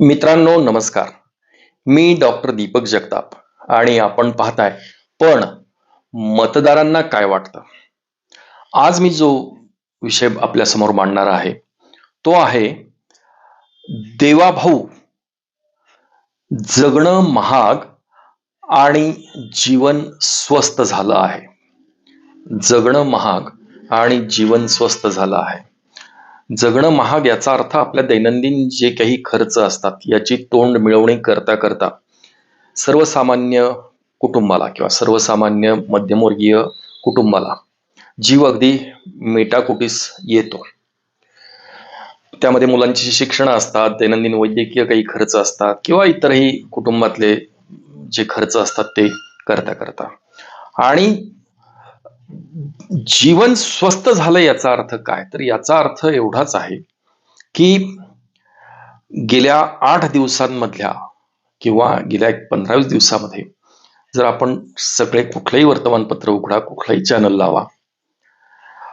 मित्रांनो नमस्कार. मी डॉक्टर दीपक जगताप आणि आपण पाहताय पण मतदारांना काय वाटतं? आज मी जो विषय आपल्यासमोर मांडणार आहे तो आहे देवाभाऊ जगणं महाग आणि जीवन स्वस्त झालं आहे. जगणं महाग आणि जीवन स्वस्त झालं आहे. जगणं महाग याचा अर्थ आपल्या दैनंदिन जे काही खर्च असतात याची तोंड मिळवणी करता करता सर्वसामान्य कुटुंबाला किंवा सर्वसामान्य मध्यमवर्गीय कुटुंबाला जीव अगदी मेटाकुटीस येतो. त्यामध्ये मुलांची शिक्षण असतात दैनंदिन वैद्यकीय काही खर्च असतात किंवा इतरही कुटुंबातले जे खर्च असतात ते करता करता. आणि जीवन स्वस्त झालं याचा अर्थ काय? तर याचा अर्थ एवढाच आहे की गेल्या आठ दिवसांमधल्या किंवा गेल्या एक पंधरावीस दिवसामध्ये जर आपण सगळे कुठलंही वर्तमानपत्र उघडा कुठलाही चॅनल लावा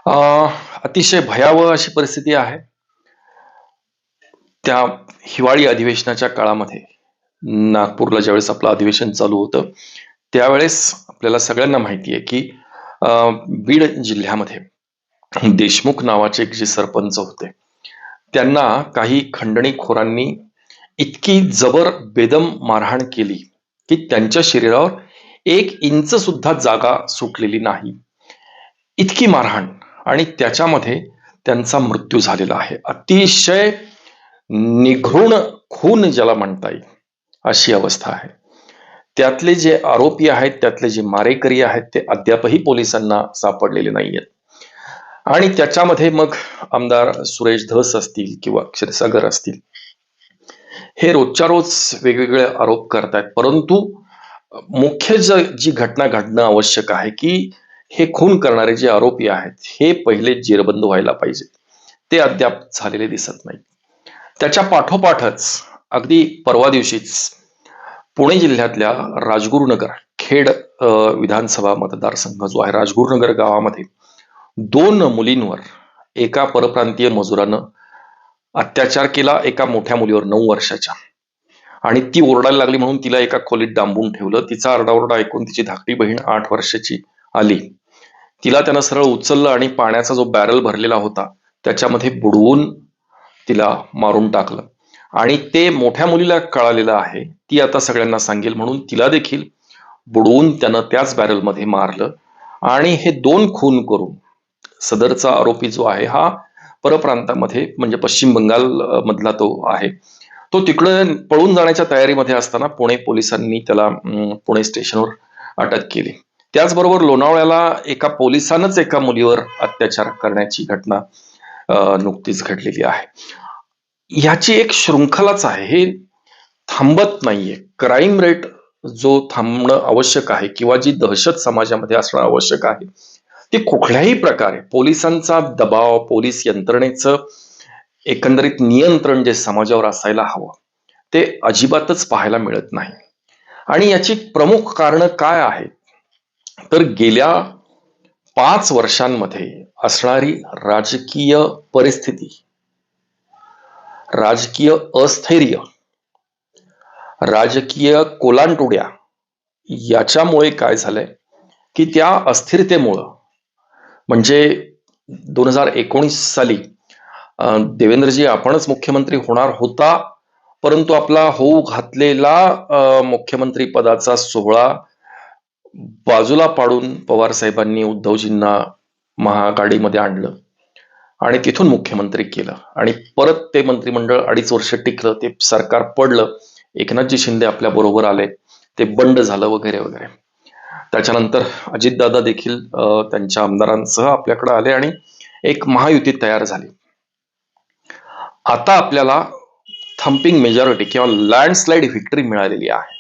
अं, अतिशय भयावह अशी परिस्थिती आहे. त्या हिवाळी अधिवेशनाच्या काळामध्ये नागपूरला ज्यावेळेस आपलं अधिवेशन चालू होतं त्यावेळेस आपल्याला सगळ्यांना माहिती आहे की बीड जिल्ह्यामध्ये. देशमुख नावाचे एक जे सरपंच होते त्यांना काही खंडणीखोरांनी इतकी जबर बेदम मारहाण केली की त्यांच्या शरीरावर एक इंच सुद्धा जागा सुटलेली नाही. इतकी मारहाण आणि त्याच्यामध्ये त्यांचा मृत्यू झालेला आहे. अतिशय निघृण खून ज्याला म्हणता येईल अशी अवस्था आहे. त्यातले जे आरोपी आहेत त्यातले जे मारेकरी आहेत ते अद्यापही पोलिसांना सापडलेले नाहीयेत. आणि त्याच्यामध्ये मग आमदार सुरेश धस असतील किंवा क्षीरसागर असतील हे रोजच्या रोज वेगवेगळे आरोप करतायत. परंतु मुख्य ज जी घटना घडणं आवश्यक आहे की हे खून करणारे जे आरोपी आहेत हे पहिले जेरबंद व्हायला पाहिजे. ते अद्याप झालेले दिसत नाही त्याच्या पाठोपाठच अगदी परवा दिवशीच पुणे जिल्ह्यातल्या राजगुरुनगर खेड विधानसभा मतदारसंघ जो आहे राजगुरुनगर गावामध्ये दोन मुलींवर एका परप्रांतीय मजुरानं अत्याचार केला एका मोठ्या मुलीवर नऊ वर्षाच्या आणि ती ओरडायला लागली म्हणून तिला एका खोलीत डांबून ठेवलं. तिचा आरडाओरडा ऐकून तिची धाकटी बहीण आठ वर्षाची आली. तिला त्यानं सरळ उचललं आणि पाण्याचा जो बॅरल भरलेला होता त्याच्यामध्ये बुडवून तिला मारून टाकलं. आणि ते मोठ्या मुलीला कळालेलं आहे. ती आता सगळ्यांना सांगेल म्हणून तिला देखील बुडवून त्यानं त्याच बॅरलमध्ये मारलं. आणि हे दोन खून करून सदरचा आरोपी जो आहे हा परप्रांतामध्ये म्हणजे पश्चिम बंगाल मधला तो आहे. तो तिकडे पळून जाण्याच्या तयारीमध्ये असताना पुणे पोलिसांनी त्याला पुणे स्टेशनवर अटक केली. त्याचबरोबर लोणावळ्याला एका पोलिसानच एका मुलीवर अत्याचार करण्याची घटना नुकतीच घडलेली आहे. ह्याची एक शृंखलाच आहे. हे थांबत नाहीये. क्राईम रेट जो थांबणं आवश्यक आहे किंवा जी दहशत समाजामध्ये असणं आवश्यक आहे ती कुठल्याही प्रकारे पोलिसांचा दबाव पोलीस यंत्रणेचं एकंदरीत नियंत्रण जे समाजावर असायला हवं ते अजिबातच पाहायला मिळत नाही. आणि याची प्रमुख कारणं काय आहेत? तर गेल्या पाच वर्षांमध्ये असणारी राजकीय परिस्थिती राजकीय अस्थैर्य राजकीय कोलांटुड्या याच्यामुळे काय झालंय की त्या अस्थिरतेमुळं म्हणजे दोन हजार एकोणीस साली देवेंद्रजी आपणच मुख्यमंत्री होणार होता परंतु आपला होऊ घातलेला मुख्यमंत्री पदाचा सोहळा बाजूला पाडून पवार साहेबांनी उद्धवजींना महाआघाडीमध्ये आणलं. आणि तिथून मुख्यमंत्री केलं. आणि परत ते मंत्रिमंडळ अडीच वर्ष टिकलं ते सरकार पडलं एकनाथजी शिंदे आपल्या बरोबर आले ते बंड झालं वगैरे वगैरे. त्याच्यानंतर अजितदादा देखील त्यांच्या आमदारांसह आपल्याकडे आले आणि एक महायुती तयार झाली. आता आपल्याला थम्पिंग मेजॉरिटी किंवा लँडस्लाइड व्हिक्टरी मिळालेली आहे.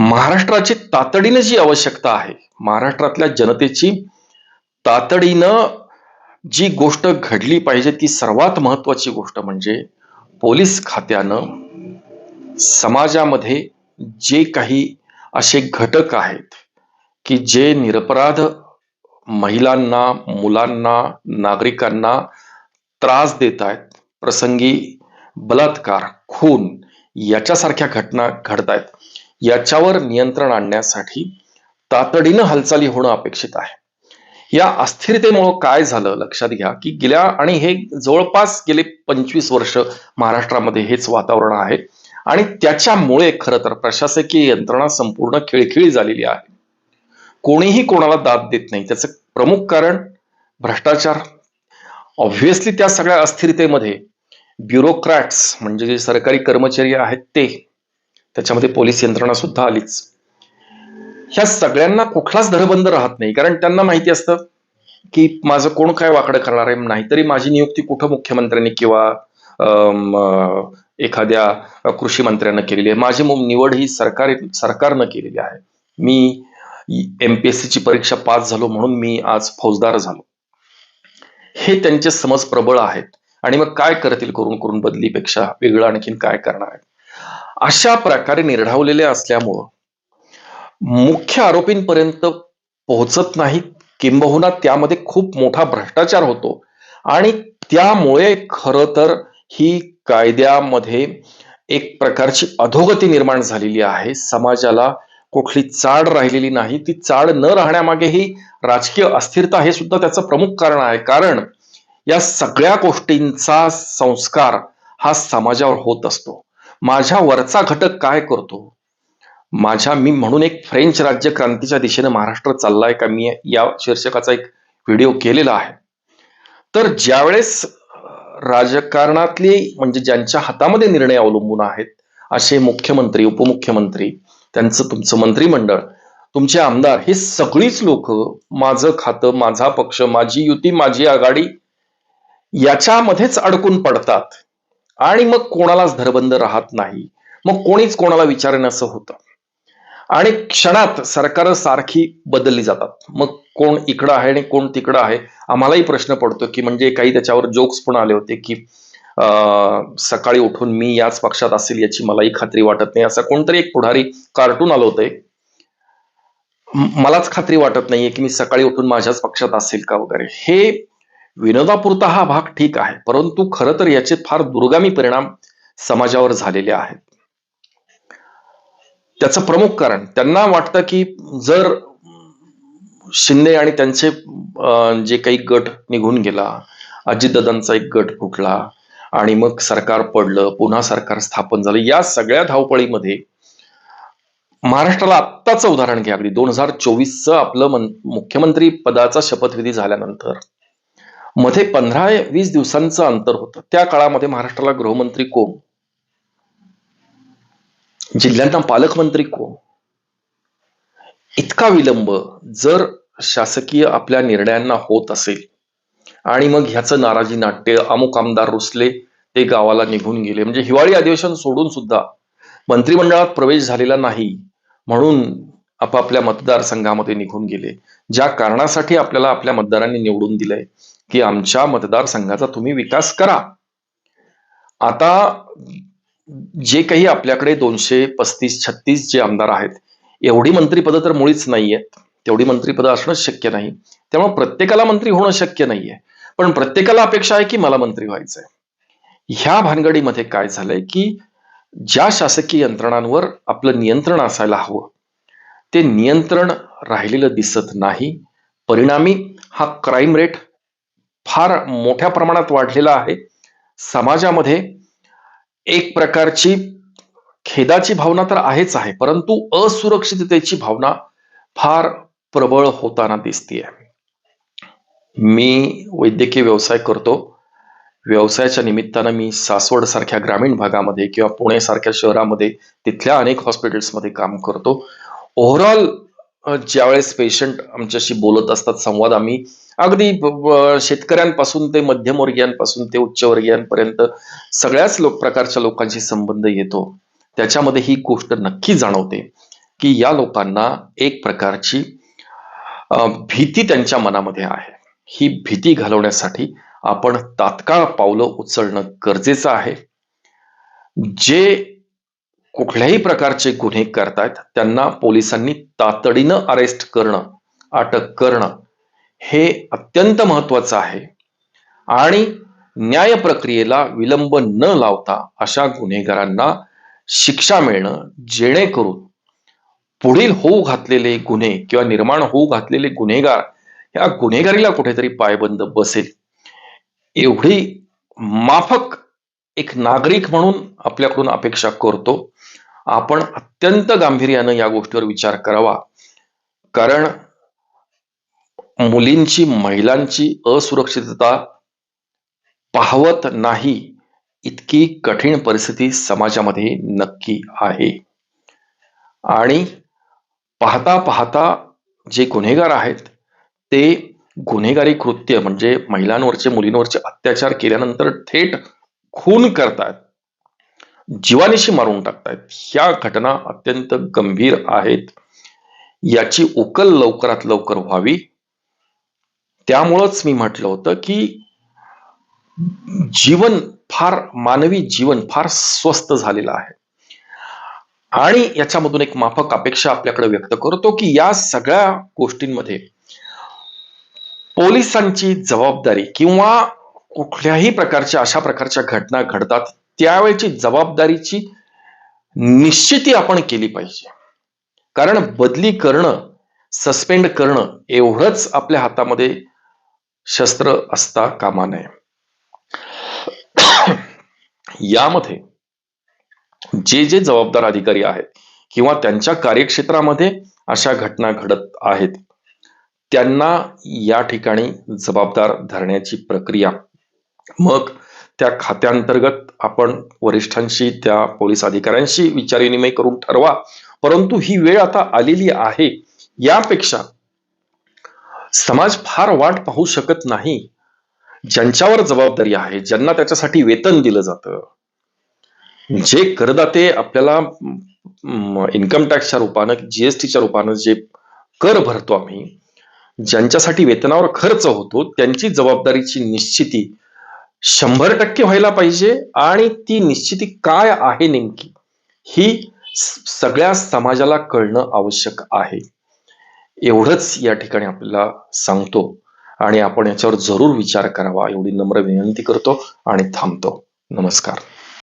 महाराष्ट्राची तातडीनं जी आवश्यकता आहे महाराष्ट्रातल्या जनतेची तातडीनं जी गोष्ट घडली पाहिजे ती सर्वात महत्वाची गोष्ट म्हणजे पोलीस खात्यानं समाजामध्ये जे काही असे घटक आहेत की जे निरपराध महिलांना मुलांना नागरिकांना त्रास देत आहेत प्रसंगी बलात्कार खून याच्यासारख्या घटना घडतायत याच्यावर नियंत्रण आणण्यासाठी तातडीनं हालचाली होणं अपेक्षित आहे. या अस्थिरतेमुळं काय झालं? लक्षात घ्या की गेल्या आणि हे जवळपास गेले पंचवीस वर्ष महाराष्ट्रामध्ये हेच वातावरण आहे. आणि त्याच्यामुळे खरं तर प्रशासकीय यंत्रणा संपूर्ण खिळखिळी झालेली आहे. कोणीही कोणाला दाद देत नाही. त्याचं प्रमुख कारण भ्रष्टाचार. ऑब्व्हियसली त्या सगळ्या अस्थिरतेमध्ये ब्युरोक्रॅट्स म्हणजे जे सरकारी कर्मचारी आहेत ते त्याच्यामध्ये पोलीस यंत्रणा सुद्धा आलीच. ह्या सगळ्यांना कुठलाच धरबंद राहत नाही. कारण त्यांना माहिती असतं की माझं कोण काय वाकडं करणार आहे नाहीतरी माझी नियुक्ती कुठं मुख्यमंत्र्यांनी किंवा अं, एखाद्या कृषी मंत्र्यानं केलेली आहे. माझी निवड ही सरकार सरकारनं केलेली आहे. मी एमपीएससी ची परीक्षा पास झालो म्हणून मी आज फौजदार झालो. हे त्यांचे समज प्रबळ आहेत. आणि मग काय करतील करून करून बदलीपेक्षा वेगळं आणखीन काय करणार आहे अशा प्रकारे निर्ढावलेले असल्यामुळं मुख्य आरोपींपर्यंत पोहोचत नाहीत. किंबहुना त्यामध्ये खूप मोठा भ्रष्टाचार होतो. आणि त्यामुळे खरं तर ही कायद्यामध्ये एक प्रकारची अधोगती निर्माण झालेली आहे. समाजाला कुठली चाड राहिलेली नाही. ती चाड न राहण्यामागे ही राजकीय अस्थिरता हे सुद्धा त्याचं प्रमुख कारण आहे. कारण या सगळ्या गोष्टींचा संस्कार हा समाजावर होत असतो. माझ्या वरचा घटक काय करतो? माझ्या मी म्हणून एक फ्रेंच राज्य क्रांतीच्या दिशेने महाराष्ट्र चाललाय का? मी या शीर्षकाचा एक व्हिडिओ केलेला आहे. तर ज्यावेळेस राजकारणातली म्हणजे ज्यांच्या हातामध्ये निर्णय अवलंबून आहेत असे मुख्यमंत्री उपमुख्यमंत्री त्यांचं तुमचं मंत्रिमंडळ तुमचे आमदार हे सगळीच लोक माझं खातं माझा पक्ष माझी युती माझी आघाडी याच्यामध्येच अडकून पडतात. आणि मग कोणालाच धरबंद राहत नाही. मग कोणीच कोणाला विचारेन असं होतं? आणि क्षणात सरकार सारखी बदलली जातात. मग कोण इकडं आहे आणि कोण तिकडं आहे? आम्हालाही प्रश्न पडतो की म्हणजे काही त्याच्यावर जोक्स पण आले होते की सकाळी उठून मी याच पक्षात असेल याची मलाही खात्री वाटत नाही. असं कोणतरी एक पुढारी कार्टून आलं होतं मलाच खात्री वाटत नाहीये की मी सकाळी उठून माझ्याच पक्षात असेल का वगैरे. हे विनोदापुरता हा भाग ठीक आहे परंतु खरं तर याचे फार दुर्गामी परिणाम समाजावर झालेले आहेत. त्याचं प्रमुख कारण त्यांना वाटतं की जर शिंदे आणि त्यांचे जे काही गट निघून गेला अजितदादांचा एक गट फुटला आणि मग सरकार पडलं पुन्हा सरकार स्थापन झालं या सगळ्या धावपळीमध्ये महाराष्ट्राला आत्ताचं उदाहरण घ्या अगदी. दोन हजार चोवीसचं आपलं मन- मुख्यमंत्री पदाचा शपथविधी झाल्यानंतरमध्ये पंधरा वीस दिवसांचं अंतर होतं. त्या काळामध्ये महाराष्ट्राला गृहमंत्री कोण? जिल्ह्यांना पालकमंत्री कोण? इतका विलंब जर शासकीय आपल्या निर्णयांना होत असेल आणि मग ह्याचं नाराजी नाट्य अमुक आमदार रुसले ते गावाला निघून गेले. म्हणजे हिवाळी अधिवेशन सोडून सुद्धा मंत्रिमंडळात प्रवेश झालेला नाही म्हणून आपापल्या मतदारसंघामध्ये निघून गेले. ज्या कारणासाठी आपल्याला आपल्या मतदारांनी निवडून दिलंय की आमच्या मतदारसंघाचा तुम्ही विकास करा. आता जे काही आपल्याकडे दोनशे पस्तीस छत्तीस जे आमदार आहेत एवढी मंत्रीपदं तर मुळीच नाहीयेत. तेवढी मंत्रीपदं असणंच शक्य नाही. त्यामुळे प्रत्येकाला मंत्री होणं शक्य नाहीये. पण प्रत्येकाला अपेक्षा आहे की मला मंत्री व्हायचं आहे ह्या भानगडीमध्ये काय झालंय की ज्या शासकीय यंत्रणांवर आपलं नियंत्रण असायला हवं ते नियंत्रण राहिलेलं दिसत नाही. परिणामी हा क्राईम रेट फार मोठ्या प्रमाणात वाढलेला आहे. समाजामध्ये एक प्रकारची खेदाची भावना तर आहेच आहे परंतु असुरक्षिततेची भावना फार प्रबळ होताना दिसतीये. मी वैद्यकीय व्यवसाय करतो. व्यवसायाच्या निमित्तानं मी सासवड सारख्या ग्रामीण भागामध्ये किंवा पुणे सारख्या शहरामध्ये तिथल्या अनेक हॉस्पिटल्समध्ये काम करतो. ओव्हरऑल ज्यावेळेस पेशंट आमच्याशी बोलत असतात संवाद आम्ही अगदी शेतकऱ्यांपासून ते मध्यमवर्गीयांपासून ते उच्चवर्गीयांपर्यंत सगळ्याच लोक प्रकारच्या लोकांशी संबंध येतो. त्याच्यामध्ये ही गोष्ट नक्की जाणवते की या लोकांना एक प्रकारची भीती त्यांच्या मनामध्ये आहे. ही भीती घालवण्यासाठी आपण तात्काळ पावलं उचलणं गरजेचं आहे. जे कुठल्याही प्रकारचे गुन्हे करतायत त्यांना पोलिसांनी तातडीनं अरेस्ट करणं अटक करणं हे अत्यंत महत्वाचं आहे. आणि न्याय प्रक्रियेला विलंब न लावता अशा गुन्हेगारांना शिक्षा मिळणं जेणेकरून पुढील होऊ घातलेले गुन्हे किंवा निर्माण होऊ घातलेले गुन्हेगार या गुन्हेगारीला कुठेतरी पायबंद बसेल. एवढी माफक एक नागरिक म्हणून आपल्याकडून अपेक्षा करतो. आपण अत्यंत गांभीर्यानं या गोष्टीवर विचार करावा. कारण मुलींची महिलांची असुरक्षितता पाहवत नाही इतकी कठीण परिस्थिती समाजामध्ये नक्की आहे. आणि पाहता पाहता जे गुन्हेगार आहेत ते गुन्हेगारी कृत्य म्हणजे महिलांवरचे मुलींवरचे अत्याचार केल्यानंतर थेट खून करतात. जीवानिशी मारून टाकतायत ह्या घटना अत्यंत गंभीर आहेत. याची उकल लवकरात लवकर व्हावी. त्यामुळंच मी म्हटलं होतं की जीवन फार मानवी जीवन फार स्वस्त झालेलं आहे. आणि याच्यामधून एक माफक अपेक्षा आपल्याकडे व्यक्त करतो की या सगळ्या गोष्टींमध्ये पोलिसांची जबाबदारी किंवा कुठल्याही प्रकारच्या अशा प्रकारच्या घटना घडतात त्यावेळेची जबाबदारीची निश्चिती आपण केली पाहिजे. कारण बदली करणं सस्पेंड करणं एवढंच आपल्या हातामध्ये शस्त्र असता कामा नये. यामध्ये जे जे जबाबदार अधिकारी आहेत किंवा त्यांच्या कार्यक्षेत्रामध्ये अशा घटना घडत आहेत त्यांना या ठिकाणी जबाबदार धरण्याची प्रक्रिया मग त्या खात्यांतर्गत आपण वरिष्ठांशी त्या पोलीस अधिकाऱ्यांशी विचारविनिमय करून ठरवा. परंतु ही वेळ आता आलेली आहे. यापेक्षा समाज फार वाट पाहू शकत नाही. ज्यांच्यावर जबाबदारी आहे ज्यांना त्याच्यासाठी वेतन दिलं जातं. जे करदाते आपल्याला इन्कम टॅक्सच्या रूपानं जीएसटीच्या रूपानं जे कर भरतो आम्ही ज्यांच्यासाठी वेतनावर खर्च होतो त्यांची जबाबदारीची निश्चिती शंभर टक्के व्हायला पाहिजे आणि ती निश्चिती काय आहे नेमकी ही सगळ्या समाजाला कळणं आवश्यक आहे. एवढंच या ठिकाणी आपल्याला सांगतो. आणि आपण याच्यावर जरूर विचार करावा. एवढी नम्र विनंती करतो आणि थांबतो. नमस्कार.